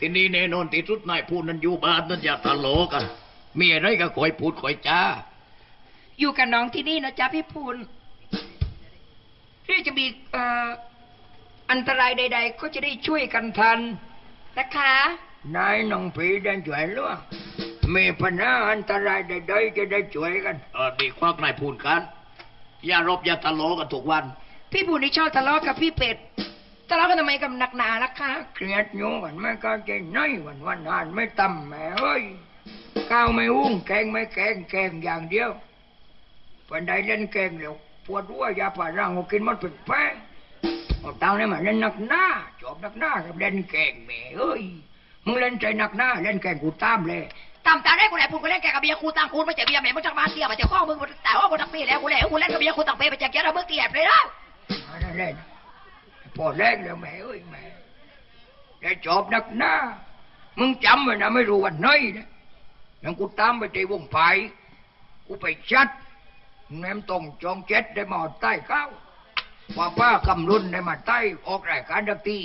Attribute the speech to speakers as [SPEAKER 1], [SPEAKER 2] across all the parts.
[SPEAKER 1] ทีนี้แน่นอนที่สุดนายพูดนั้นอยู่บ้านนั้นอย่าทะเลาะกันมีอะไรก็คอยพูดคอยจ้า
[SPEAKER 2] อยู่กับน้องที่นี่นะจ๊ะพี่พูนที่จะมีเอ่ออันตรายใด ๆ ก็จะได้ช่วยกันทันนะคะ
[SPEAKER 3] นายน้องผีได้ช่วยหรือว่ามีปัญหาอันตรายใดๆจะได้ช่วยกัน
[SPEAKER 1] เออดีควักนายพูดกัน อย่ารบอย่าทะเลาะกันทุกวัน
[SPEAKER 2] พี่พูนนี่ชอบทะเลาะกับพี่เป็ด ทะเลาะกันทำไมกับหนักหนาล่ะคะ
[SPEAKER 3] เครียดอยู่วันไม่ก็ใจน้อยวันวันอ่านไม่ต่ำแหม่เอ้ยข้าวไม่อุ้งแกงไม่แกงแกงอย่างเดียววันใดเล่นแกงแล้วปวดหัวยาผ่าร่างก็กินหมันเป็นแป้งเอาตังค์นี่มาเล่นหนักหน้าจอบหนักหน้ากับเล่นแกงแหม่เอ้ยมึงเล่นใจหนักหน้าเล่นแกงกูตามเลย
[SPEAKER 4] ตามตาได้กูไหนพูดกูเล่นแกกับเบียร์กูตังคูณไม่ใช่เบียร์แม่มึงจังมาเสียมาจากข้อมึงแต่ว่ากูตังปีแล้วกูเล่นกูเล่นกับเบียร์กูตังปีไปจากเกียร์มึงเตียบเลยแล้ว
[SPEAKER 3] อันนั้นเล่น พอแรกแล้วแหม่เอ้ยแหม่ได้จอบหนักหน้า มึงจำไว้นะไม่รู้วันไหนนะยังกูตามไปที่วงไผ่กูไปชัดแม่มตรงจองเจ็ดได้มาใต้เก้าว่าป้ากำรุนได้มาใต้ออกรายการดักตี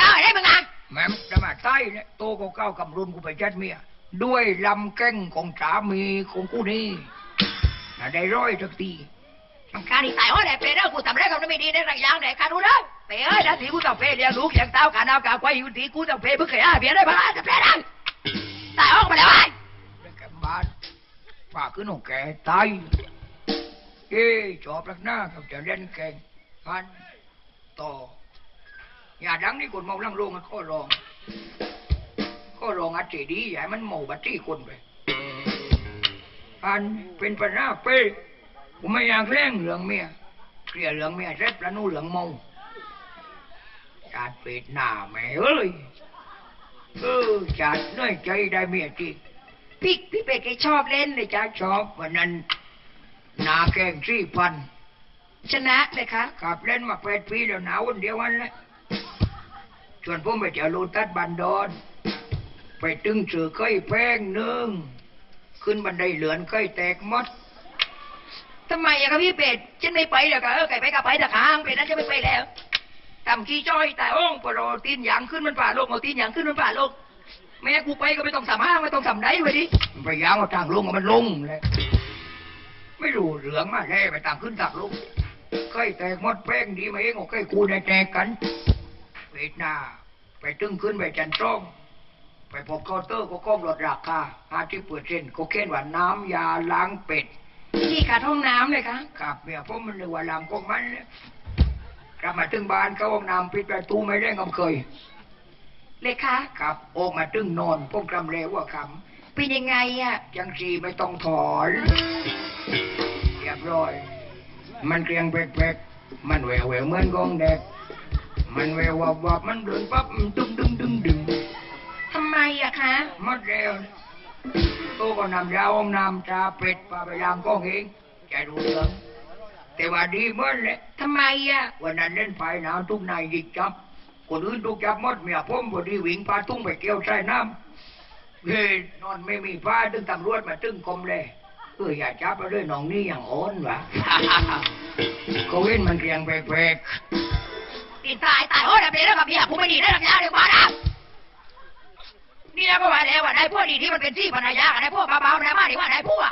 [SPEAKER 4] ก้าวได้มึงอะ
[SPEAKER 3] แม่มได้มาใต้เนี่ยโตก็เก้ากำรุนกูไปชัดเมียด้วยลำแก้งของสามีของกูนี่น่ะได้ร้อยดักตี
[SPEAKER 4] การที่ตายว่าไหนเปรย์กูทำได้กับไม่ดีได้ไรอย่างไหนการรู้ ได้เปรย์นะที่กูต้องเปเลี้ยงลูกเลี้ยงเต้าการเอากาควายอยู่ทีกูต้องเปรย์เพื่อขยายเบียรได้บ้างจะเปรย์ได้ตายออกมาแล้วไอ้
[SPEAKER 3] ได้แกบาดป้าขึ้นของแก่ตายเอ้ยจอบลักหน้ากับจะเล่นแกงพันต่ออย่าดังนี่คนเมาลังโรงมันก็รองก็รองอัดเจดีอย่าให้มันเมาบัตรี่คนไปอันเป็นปัญหาเป้ผมไม่อยากเล่งเหลืองเมียเคลียร์เหลืองเมียเสร็จแล้วนู่เหลืองเมา จาดเป็ดหน้าแม่เอ้ยเออจาดน้อยใจได้เมียจริง
[SPEAKER 2] พี่พี่เป็ดแกชอบเล่นเลยจ้ะ
[SPEAKER 3] ชอบวันนั้นหนาแกงสี่พัน
[SPEAKER 2] ชนะเลยคะ
[SPEAKER 3] ขับเล่นมาแปดปีแล้วหนาวันเดียววันละส่วนผมไปเจอโลตัสบันดอน ไปตึงเสือก้อยแป้งนึ่งขึ้นบันไดเหลือนก้อยแตกมด
[SPEAKER 2] ทำไมอะคะพี่เป็ดฉันไม่ไปหรอกค่ะเออไก่ไปกับไปแต่ค้างเป็ดนั้นจะไม่ไปแล้ว ทำขี้จ้อยแต่โอ้งปรอตีนหยางขึ้นมันฝ่าโลกเอาตีนหยางขึ้นมันฝ่าโลกแม่กูไปก็ไม่ต้องสามห้างไม่ต้องสามไดไว้ดิ
[SPEAKER 3] ไปยางเอาทางลงมันลงเลยไม่รู้เหลืองมาแล่ไปต่างขึ้นต่างลงก้อยแตกหมดแป้งดีมาเองเอาก้อยกูในแตกกันเวทหนาไปตึงขึ้นไปจันทร์ตรงไปพบเคาน์เตอร์ก็ก้มลดราคาห้าสิบเปอร์เซ็นต์ก็เค้นว่าน้ำยาล้างเป็ด
[SPEAKER 2] พี่ขาดห้องน้ำเลยคะ
[SPEAKER 3] กับเมียผมมันนึกว่าลำกงมันเนี่ย กลับมาถึงบ้านเขาห้องน้ำปิดประตูไม่ได้งำเคย
[SPEAKER 2] เลยคะ
[SPEAKER 3] กับออกมาตึงนอนผมกำเรว่าค
[SPEAKER 2] เป็นยังไงอะำ
[SPEAKER 3] ยังสีไม่ต้องถอนเรียบร้อย มันเกรียงแปลกๆมันแหววแหววเหมือนกองแดกมันแหวววับวับมันเดินปั๊บมันดึงดึงดึงดึง
[SPEAKER 2] ทำไมอะคะ
[SPEAKER 3] หมดแล้วโตก็นำยาห้องน้ำชาเป็ดปลาไปล้างกองเองใจรู้เรื่อง แต่ว่าดีเหมื่อนแหละ
[SPEAKER 2] ทำไมอะ
[SPEAKER 3] วันนั้นเล่นไฟหนาวทุกนายยิงจับคนอื่นทุกจับหมดเมียผมพอดีวิ่งพาตุ้งไปเกี่ยวใส่น้ำเฮ้ยนอนไม่มีผ้าตึงตำรวจมาตึงกรมเลยเอออย่าจับเราด้วยน้องนี่อย่างโอนวะเขาเว้นมันเกรียงแปลก
[SPEAKER 4] ตีตายตายโอ้ยเปรย์ได้กับเบียร์กูไม่ดีได้หรอกยาเดี๋ยวมานะนี่แล้วก็ว่าแล้วว่าได้พวกดีที่มันเป็นที่ภรรยากันได้พวกเบาๆได้มาดีว่าได้พวก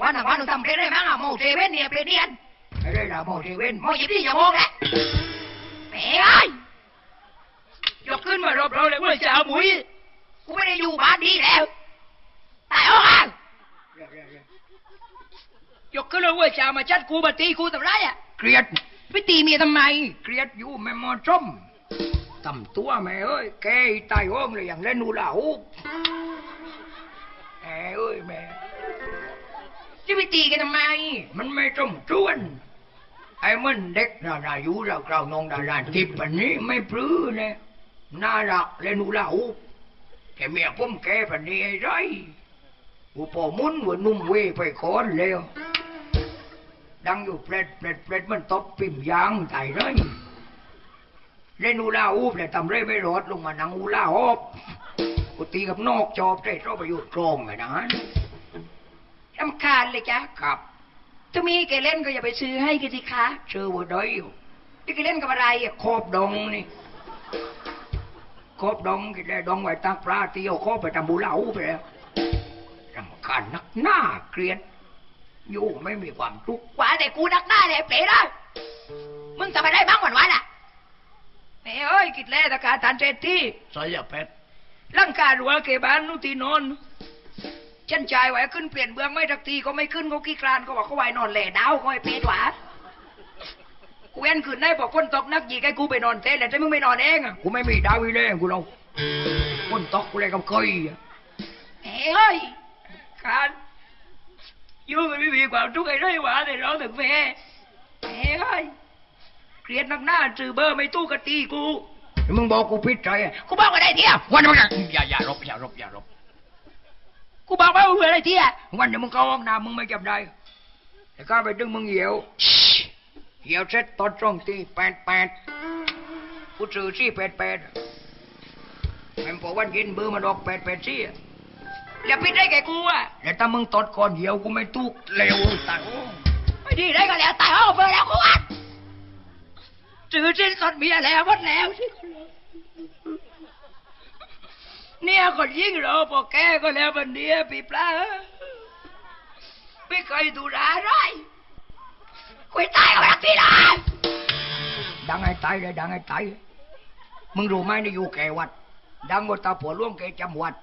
[SPEAKER 4] วันหนึ่งวันหนึ่งทำเปรย์ได้มั้งอะโมเซเว่นเนี่ยเปรย์เนียน
[SPEAKER 3] ๆไอ้เรื่องราวโมเทเว่น
[SPEAKER 4] โมหยิบที่อย่ามองแหละแหมไอ้ยยกขึ้นมารบเราเลยเมื่อเช้าหมุยกูไม่ได้อยู่บ้านนี้แล้วตายออกอะยกขึ้นเลยเมื่อเช้ามาจัดกูมาตีกูทำไรอะ
[SPEAKER 3] เกลียด
[SPEAKER 2] ไปตีเมียทำไม
[SPEAKER 3] เกลียดอยู่แม่หมอส้มตำตัวแม่เอ้ยแกอีตายห้องเลยอย่างเล่นนูลาฮูปแม่เอ้ยแม่
[SPEAKER 2] จะไปตีกันทำไม
[SPEAKER 3] มันไม่ต้องชวน ไอ้มันเด็กนารายุเราเรานองดาราทิพย์ปันนี้ไม่ปลื้อเนี่ยน่ารักเลยหนูเล่าแต่เมียผมแกปันนี้ไอ้ไรอุปมุนหัวนุ่มเวยไปคอนแล้วดังอยู่เปรตเปรตเปรตมันตบปิ่มยางตายเลยเล่นอูลาอูบเลยทำเร่ไม่รอดลงมานังอูลาฮอบกูตีกับนอกจอบได้ชอบไปอยู่ตรงไงนะำ
[SPEAKER 2] คาญเลยจ้ะ
[SPEAKER 3] ครับ
[SPEAKER 2] ถ้ามีแกเล่นก็อย่าไปซื้อให้กันสิคะ
[SPEAKER 3] ชื่อว่าได้อยู่
[SPEAKER 2] พี่แกเล่นกับอะไรอะ
[SPEAKER 3] ขอบดงนี่ครบดองกินได้ดองไว้ตักปลาเที่ยวครบไปทำบุเหลาไปแล้วรำคาญนักหน้าเกลียดอยู่ไม่มีความทุกข์
[SPEAKER 4] ว่าแต่กูนักหน้าเลยเปรตเลยมึงทำอะไรบ้างวันวันอะ
[SPEAKER 2] แม่เอ้ยกิดแลตะกาตันเจที่
[SPEAKER 1] ใส่ยาเป็ด
[SPEAKER 2] ร่างกายรัวเกบ้านนุตีนอน ฉันจ่ายไว้ขึ้นเปลี่ยนเบื้องไม่ทักทีก็ไม่ขึ้นเขาขี้คลานก็บอกเขาไว้นอนแหล่ดาวเขาไอ้เป็ดหวากูเอ็นคืนได้บอกคนตกนักยีกให้กูไปนอนเต้นแล้วจะมึงไม่นอนเองอะ
[SPEAKER 3] กูไม่มีดาวิเล่กูเราคนตกกูเลยกับเคยอะ
[SPEAKER 2] แม่เอ้ยการอยู่กันไม่มีความทุกข์ไอ้ไรหวาแต่ร้องถึงแม่แม่เอ้ยเกลียดนักหน้าจือเบอร์ไม่ตู้กะตีกู
[SPEAKER 3] มึงบอกกูพิษใจอะ
[SPEAKER 4] กูบอกว่าได้เที่ยว
[SPEAKER 1] วันนี้อย่าอย่ารบอย่ารบอย่ารบ
[SPEAKER 2] กูบอกว่ามึงอะไรเที่ย
[SPEAKER 3] วันนี้มึงเข้าห้องน้ำมึงไม่จับได้แต่ข้าไปดึงมึงเหี่ยวเหี่ยวเสร็จตอนตรงที่แปดแปดกูซื้อซี่แปดแปดแม่งพอวันกินเบอร์มันออกแปดแปดซี่อะ
[SPEAKER 2] อย่าพิดได้แก่กูอะ
[SPEAKER 3] แล้วถ้ามึงตดก่อนเหี่ยวกูไม่ตุกเร็วตายโอ้
[SPEAKER 4] ไม่ดีได้ก็แล้วตายห้องเบอร์แล้วกูวัด
[SPEAKER 2] จือสิ้นสดเมียแล้วหมดแล้ว เนี่ยคนยิ่งรอพอแกก็แล้ววันเนี้ยปีปลาไม่เคยดูร้ายไร
[SPEAKER 4] คุยตายกับรักพี่นะ
[SPEAKER 3] ดังไอ้ตายเลยดังไอ้ตายมึงรู้ไหมนี่อยู่แก่วัด ดังกว่าตาผัวล่วงแกจำวัด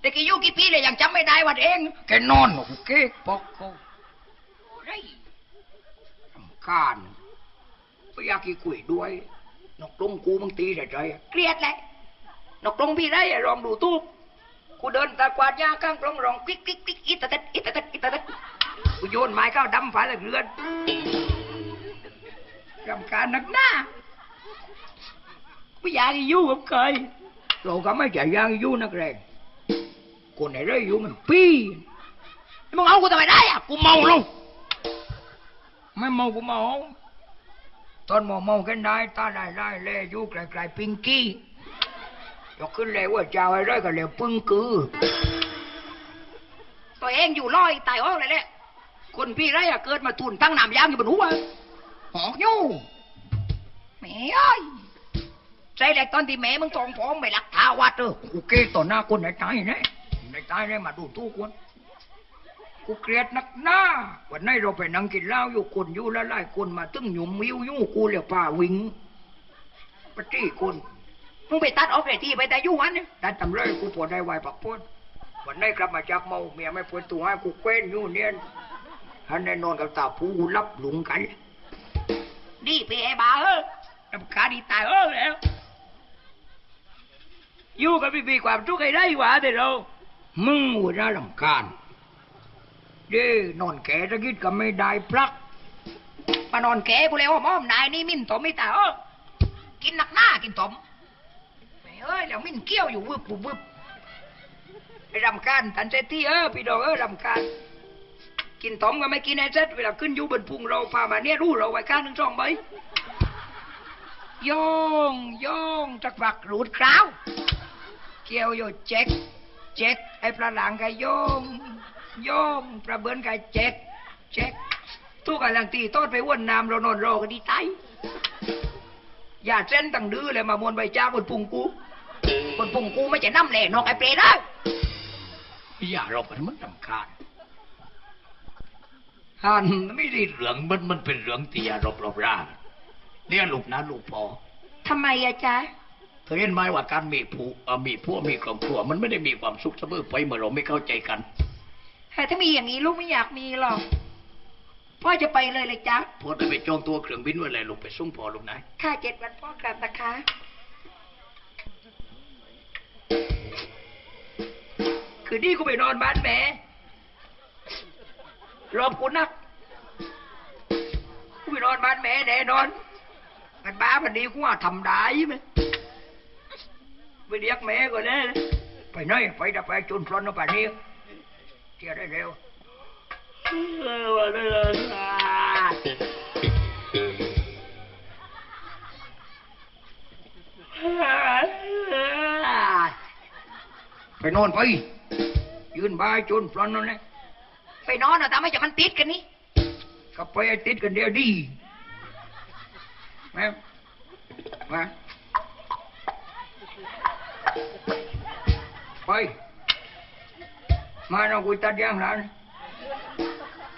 [SPEAKER 4] แต่กี่ยุกี่ปีเลยยังจำไม่ได้วันเอง
[SPEAKER 3] แกนอนโอ้โหเก๊กปอกเขา
[SPEAKER 4] เฮ้ย
[SPEAKER 3] รำคาญไม่อยากกี่คุยด้วยนกลงกูมึงตีแต่ใจอะ
[SPEAKER 4] เกลียดแหละ
[SPEAKER 2] นกตรงพี่ได้อะลองดูตู้กูเดินตากวาดหญ้าข้างกลองรอง
[SPEAKER 4] กิ๊กกิ๊กกิ๊กอิตาเต็ดอิตาเต็ดอิตาเต็ด
[SPEAKER 2] กูโยนไม้เข้าดำฝาเหลือเรือนรำคาญนักหน้าไม่อยากอยู่กับใคร
[SPEAKER 3] เราก็ไม่ใจยางอยู่นักแรงคนไหนได้อยู่มันปี
[SPEAKER 4] มึงเอากูทำไมได้อะ
[SPEAKER 3] กูเมาล้วไม่เมากูเมาตอนเมาเมากันได้ตาได้ได้แลอยู่ไกลๆปิงกี้ ยกขึ้นเลยว่าเจ้าไอ้ไรก็เลยปึ้งกือ
[SPEAKER 4] ตัวเองอยู่ลอยตายห้องเลยแหละ คนพี่ไรอะเกิดมาทุนตั้งหนามยางอยู่บนหัวหอกยู่แม่เอ้ยใจแหลกตอนที่แม่มึงทองพร้อมไม่รักทาวัดเออ
[SPEAKER 3] กูเกลียดต่อหน้าคนในตายนะในตายเลยมาดูทุกคนกูเกลียดนักหน้า วันนี้เราไปนั่งกินเหล้าอยู่คนอยู่ละหลายคนมาตึ้งหยุ่มวิวยู่กูเรียกป่าวิงปฏิคน
[SPEAKER 4] มึงไปตัดออกเลยที่ไปแต่อยู่วันเนี่ย
[SPEAKER 3] ได้ตำเลยกูปวดได้ไหวปักพ้นวันนี้กลับมาจากเมาเมียไม่ปวดตัวให้กูเกว้นอยู่เนี่ยฮันแน่นอนกับตาผู้รับหลุงกัน
[SPEAKER 4] ดีไปไอ้บ้าเออ
[SPEAKER 2] รำคาญดีตายเออแล้วอยู่กันไม่มีความทุกข์ให้ได้หวาแต่เรา
[SPEAKER 3] มึงหัวหน้าลำคาญเด้นอนแก่ตะกิดก็ไม่ได้พลัก
[SPEAKER 4] มานอนแกกูเลยว่าหมอมนายนี่มิ่นตมไม่ตายเออกินหนักหน้ากินตมแม่ เอ้ยแล้วมินเกี้ยวอยู่วึบวึบวึบ
[SPEAKER 2] ไอ้รำคาญทันเซที่เออพี่ดอกเออรำคาญกินต้มก็ไม่กินไอ้เซ็ตเวลาขึ้นอยู่บนพุงเราพามาเนี่ยรู้เราไว้ข้างหนึ่งสองใบโยงโยงจักฝักรูดคราว เกี่ยวโยเจ็กเจ็กไอ้ปลาหลังก็โยงโยงปลาเบือนก็เจ็กเจ็กทุกกำลังตีต้นไปอ้วนน้ำเรานอนรอกันดีตายอย่าเส้นตั้งดื้อเลยมามวนใบจ้าบนพุงกู
[SPEAKER 4] คนปุ่งกูไม่จะน้ำแหล่นอกไอ้เปรตเอ้ย
[SPEAKER 1] อย่ารบมันมันลำคาญฮันไม่ได้เหลืองมันมันเป็นเหลืองตีอย่ารบรบร่าเนี่ยลูกนะลูกพอ
[SPEAKER 4] ทำไมอะจ๊ะ
[SPEAKER 1] เธอเห็นไหมว่าการมีผู้เอ่อมีพวกมีครอบครัว มันไม่ได้มีความสุขเสมอไปเมื่อเราไม่เข้าใจกัน
[SPEAKER 4] แต่ถ้ามีอย่างนี้ลูกไม่อยากมีหรอกพ่อจะไปเลยเลยจ๊ะ
[SPEAKER 1] พอได้ไปจองตัวเครื่องบินไว้เลยลูกไปส่งพอลูกนะ
[SPEAKER 4] ค่าเจ็ดวันพ่อกลับนะคะ
[SPEAKER 2] คือนี่กูไปนอนบ้านแม่รอบกูนัก กูไปนอนบ้านแม่แน่นอนมันบ้ามันดีกูว่าทำได้ไหมไปเรียกแม่ก็ได้นะ
[SPEAKER 3] ไปไหนไปดับไปจุนพลอนเอาไปนี่เที่ยวได้เร็ว
[SPEAKER 2] เออวันนี้ล่ะ
[SPEAKER 3] ไปนอนไป ยืนบายจุนพลอนนั่นแหละ
[SPEAKER 4] ไปนอนเอาแต่ไม่จะมันติดกันนี่
[SPEAKER 3] ก็ไปให้ติดกันเดียวดีมามาไป มาเราคุยตัดยางหลาน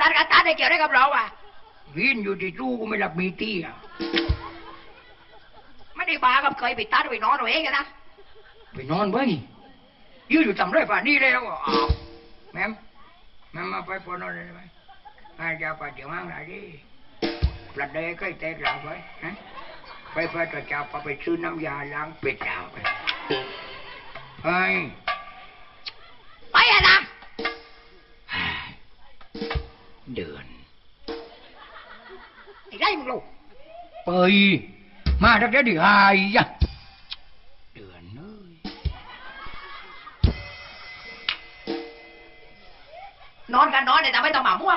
[SPEAKER 4] ตัดกับตัดได้เกี่ยวได้กับเราอะ
[SPEAKER 3] วินอยู่ที่ตู้กูไม่หลับมีตีอะ
[SPEAKER 4] ไม่ได้บากับเคยไปตัดไปนอนเอาเองกันนะ
[SPEAKER 3] ไปนอนไว้ยื ดอยู่ทำไรป่านนี้แล้วอะอ้าวแม่มแม่มมาไปพอนอนเลยไหมอาจะไปเดี๋ยวห้างไหนดิปลัดเดยก็แตกหลังไปฮะไปไปตะจับไปซื้อน้ำยาล้างเป็ดดาวไปไป
[SPEAKER 4] ไปอะนะ
[SPEAKER 3] เดิน
[SPEAKER 4] ไอ้ไรมึงลูก
[SPEAKER 3] ไปมาทักเดี๋ยวดิหายยะ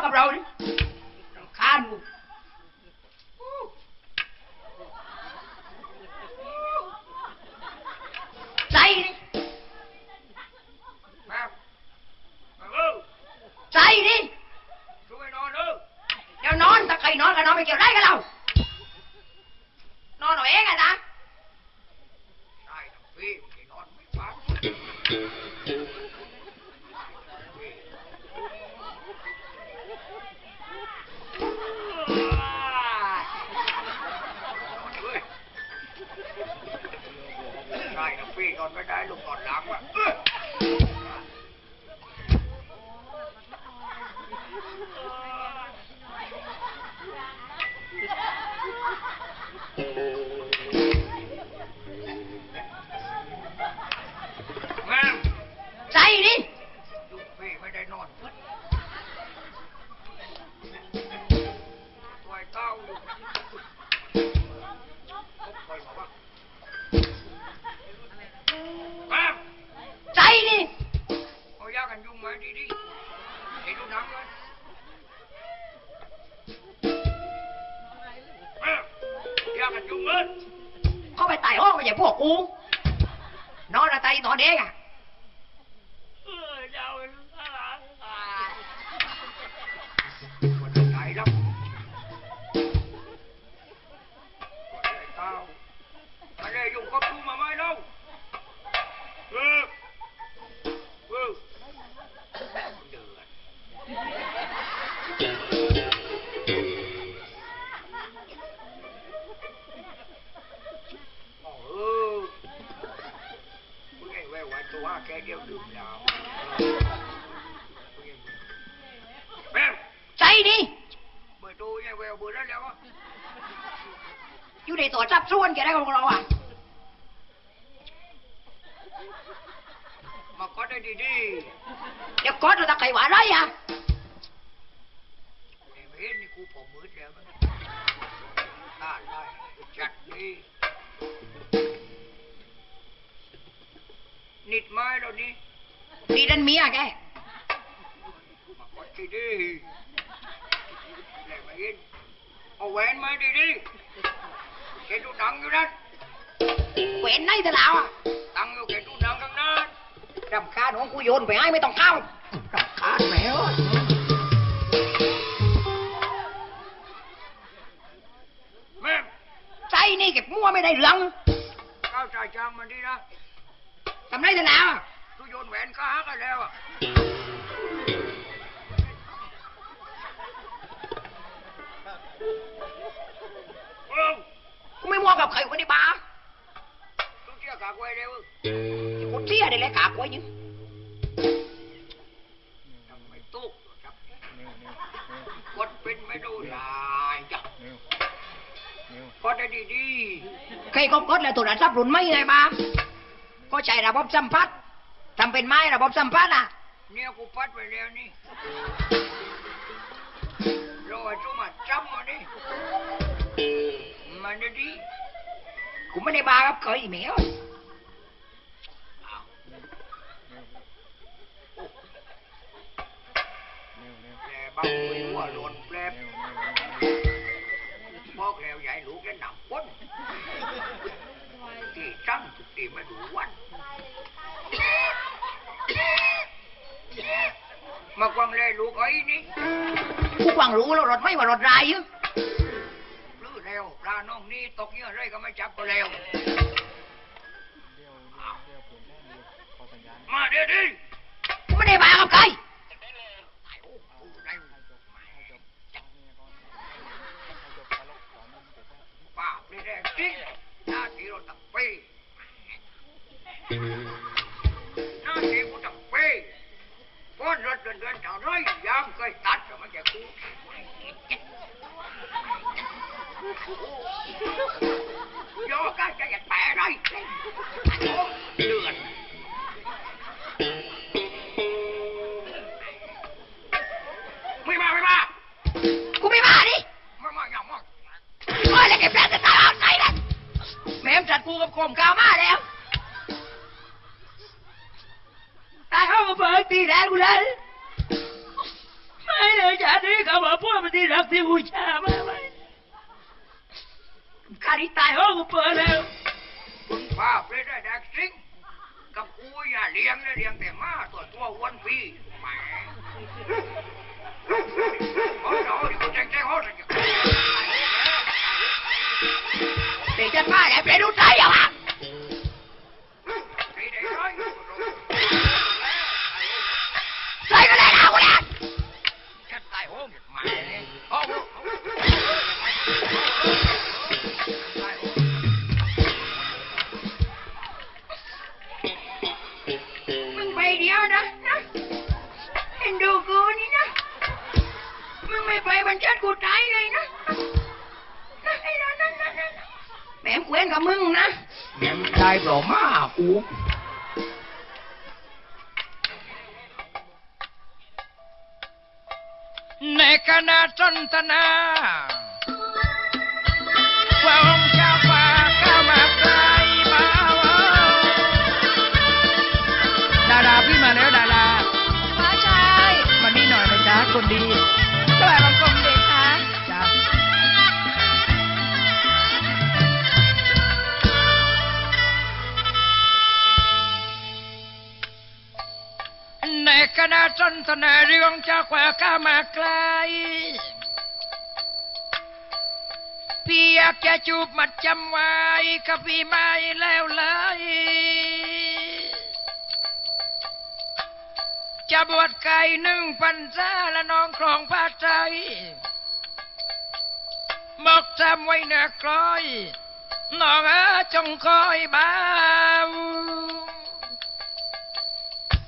[SPEAKER 4] แต่ไอด
[SPEAKER 3] โอ้โหผู้ใหญ่แวววันตัวแกเดียวดื่ม ได้
[SPEAKER 4] จัด
[SPEAKER 3] ดี
[SPEAKER 4] นิ
[SPEAKER 3] ดไม้แล้วนี่
[SPEAKER 4] นี่ดันเมียแก
[SPEAKER 3] มาก็ดีดีแล้วมาเห็นเอาแหวนมาดีดีๆแกดูหนังอยู่นั่น
[SPEAKER 4] เว้นในตะลาวอะ
[SPEAKER 3] ตั้งอยู่แกดูหนังข้างหน้ารำ
[SPEAKER 4] คาญของกูโยนไปให้ไม่ต้องเข้ารำคาญแมว นี่เก็บมั่วไม่ได้เรื่อง
[SPEAKER 3] ก้าวจ่ายจางมันดีนะ
[SPEAKER 4] ทำไรตะลาวอะ
[SPEAKER 3] ทุโยนแหวนข้าหักกันแล้วอะเอ้า
[SPEAKER 4] กูไม่มั่วกับใครคนในบ้า
[SPEAKER 3] ทุกเที่ยกากไว้เร็ว
[SPEAKER 4] กูเสียได้เลยกากไว้ยัง
[SPEAKER 3] ดได้ดี
[SPEAKER 4] ใครก็กดแล้วตัวนั้นซับรุนไม่ไงบ้าก็ใจระบบสัมพัทธ์ทำเป็นไม้ระบบสัมพัทธ์อะ
[SPEAKER 3] ๆเนี่ยกูปัดไว้แล้วนี่รอจุมาจำมานี่มันได้ดี
[SPEAKER 4] กูไม่ได้บ้ากับใครแมว
[SPEAKER 3] แลบ้าไปหัวหล่นแปล บบอกแล้วใหญ่ลูกแล้วหนังก้นที่จังทุกทีมาดูวันมากวางเลยลูกไอ้นี่
[SPEAKER 4] กูกวางรู้แล้วรถไม่ว่ารถรายอยู่
[SPEAKER 3] ลื้อแล้วปลาน้องนี่ตกเยื่ออะไรก็ไม่จับก็แล้วอ้าวห น้าที่กูต้องเป้ป้อนรถเดินเดินเท่าไรยามเคยตัดแต่มันจะกูโยกกันจะอยากแปะไรเดือนไม่มาไม่มา
[SPEAKER 4] กูไม่มาดิ
[SPEAKER 3] ไม่มาอย่ามา
[SPEAKER 4] โอ้ยแล้วไอ้แฟนจะตายเอาไหนล่ะแม่มจัดกูกับโคมกาวมาแล้ว องมาเปิดตีแดนกูเลยไม่เลยจ้านี่เขาบอกพวกมันที่รักที่บูชามาไหมข้าที่ตายห้องกูเปิดแล้ว
[SPEAKER 3] คุณป้าเปรตได้แดกซิงกับกูอย่าเลี้ยงนะเลี้ยงแต่มาตัวตัวอ้วนพี่แหมโอ้ยโอ้ยกูแจ้งแจ้งโอ้ย
[SPEAKER 4] เด็กจะมาแล้วเปลี่ยนดูใจอย่างอะ
[SPEAKER 3] น
[SPEAKER 4] กั
[SPEAKER 2] บมึงนะ
[SPEAKER 3] แม่ได้เปล่ามากู
[SPEAKER 2] ในคณะสนทนาว่าองค์เจ้าฟ้าข้ามาไกลมาว่าดาราพี่มาแล้วดารา
[SPEAKER 4] มาใช่
[SPEAKER 2] มานี่หน่อยนะจ๊ะคนดี
[SPEAKER 4] สวัสดีกรมเด็กคะ
[SPEAKER 2] นคณะสนทนาเรื่องเจ้าแขวข้ามาไกล พี่อยากจะจูบมัดจำไว้กับพี่ไม่แล้วเลย จะบวชไก่หนึ่งพันซาและน้องครองผ้าใจบอกจำไว้นะกลอยน้องเออจงคอยบ้าว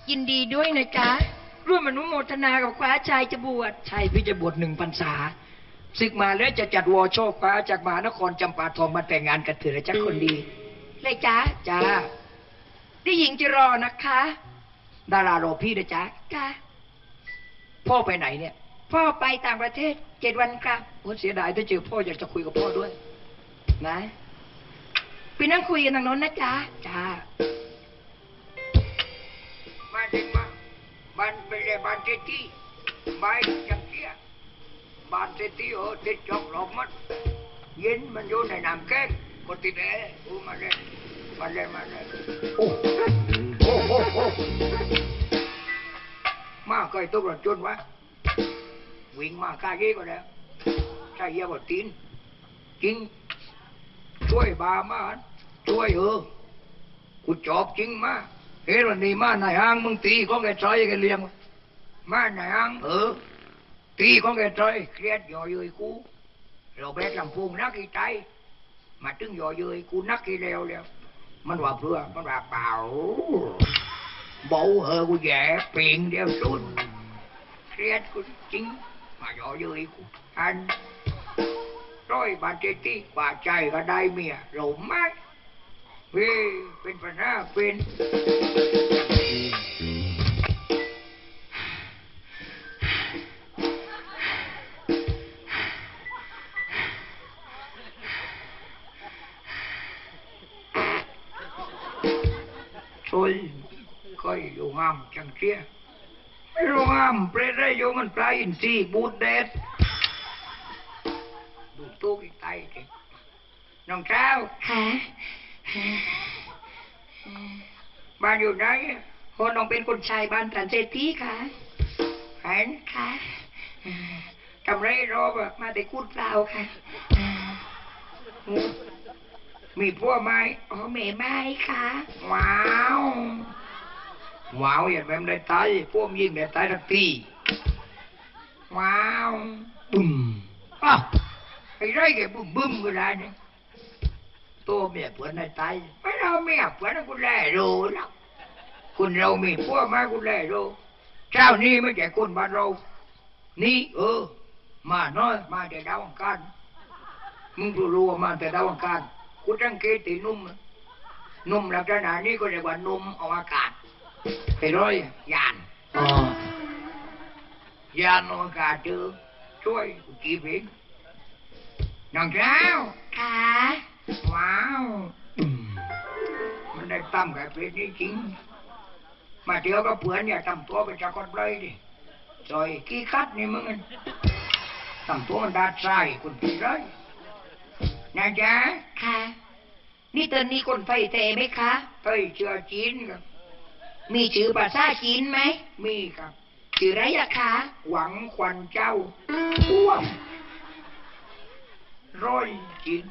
[SPEAKER 4] ยินดีด้วยนะจ๊ะ ร่วมอนุโมทนากับคว้าชายจะบวช
[SPEAKER 2] ใช่พี่จะบวชหนึ่งพรรษาศึกมาแล้วจะจัดวอโชคฟ้าจากมหานครจำปาทองมาแต่งงานกันเถือะจ้าคนดี
[SPEAKER 4] เลยจ๊ะ
[SPEAKER 2] จ้า
[SPEAKER 4] ได้หญิงจะรอนะคะ
[SPEAKER 2] ดารารอพี่นะจ๊ะ
[SPEAKER 4] ค่ะ
[SPEAKER 2] พ่อไปไหนเนี่ย
[SPEAKER 4] พ่อไปต่างประเทศเจ็ดวันครับ
[SPEAKER 2] โอ้เสียดายถ้าเจอพ่ออยากจะคุยกับพ่อด้วย นะ
[SPEAKER 4] ไปนั่งคุยกันทางโน้นนะจ๊ะ
[SPEAKER 2] จ้า
[SPEAKER 3] มาจริงมาบ้านไปเลยบ้านเศรษฐีบ้านจังเสียบ้านเศรษฐีเออติดจอกหลอกมันเย็นมันอยู่ในน้ำแกงก็ติดแอร์โอ้มา เลยมาเลยมาเลยโอ้โอ้โอ้โอ้มาเคยตกรถจนวะวิ่งมาข้าเย่ก็แล้วใช่เยี่ยบตีนจริงช่วยบามาช่วยเออกูจอบจริงมา เฮ้ยวันนี้มาในห้างมึงตีของแกจอยแกเลี้ยงมาในห้างเออตีของแกจอยเครียดย่อเย้ยกูเราแบกลำโพงนักอีใจมาตึงย่อเย้ยกูนักอีแล้วแล้วมันว่าเพื่อมันว่าเปล่าเบาเหอะกูแย่เปลี่ยนเดียวสุดเครียดกูจริงมาย่อเย้ยกูอันร้อยบาทเจตีกว่าใจก็ได้เมียหลงไหม เฮ้ยเป็นปัญหาเป็นช่วยก็อยู่งามจังเชียไม่รู้งามเปรตได้อยู่มันปลาอินทรีบูดเดดดูตู้อีกไตจริงน้องเช้า
[SPEAKER 4] ค่ะ
[SPEAKER 3] บ้านอยู่ไหน
[SPEAKER 4] คนน้องเป็นคนชายบ้านสันเศรษฐีค่ะ
[SPEAKER 3] เห็น
[SPEAKER 4] ค่ะ
[SPEAKER 3] ทำไรรอบอะ
[SPEAKER 4] มาแต่คูดเปล่าค่ะ
[SPEAKER 3] มีพวกไหม
[SPEAKER 4] อ๋อเมไม้ค่ะ
[SPEAKER 3] ว้าวว้าวอย่างแบบได้ตายพวกยิงได้ตายทักทีว้าวบึ้มอ้าวไอ้ไรแกบึ้มบึ้มก็ได้เนี่ย ตัวเมียเพื่อนในไตไม่เราเมียเพื่อนนะคุณแลรู้แล้วคุณเรามีพวกมาคุณแลรู้เจ้านี่ไม่ใช่คนบ้านเรา นี่เออ มาน้อยมาแต่ดาวอังคารมึงรู้รู้ว่ามาแต่ดาวอังคารกูตั้งเกตตีนุ่มนะนุ่มลักษณะนี้ก็เรียกว่านุ่มเอาอากาศไปร้อยยาน
[SPEAKER 1] อ๋อยา
[SPEAKER 3] นเอาอากาศเจอช่วยกูจีบเองน้องเจ้า
[SPEAKER 4] ค่ะ
[SPEAKER 3] ว้าว
[SPEAKER 1] อืม
[SPEAKER 3] มันได้ตั้มกับเพชรนี่จริง มาเที่ยวกับเพื่อนอย่าทำตัวเป็นจักรเลยดิจอยขี้คัดนี่มึงอะทำตัวมันดาดใส่คุณพี่เลยนะจ๊ะ
[SPEAKER 4] ค่ะ นี่เตือนนี่คนไฟเตไหมคะ
[SPEAKER 3] เฮ้ยเชื่อจีนครับ
[SPEAKER 4] มีชื่อภาษาจีนไหม
[SPEAKER 3] มีครับ
[SPEAKER 4] ชื่ออะไรอะคะ
[SPEAKER 3] หวังควันเจ้าอ้วมร้อยจีน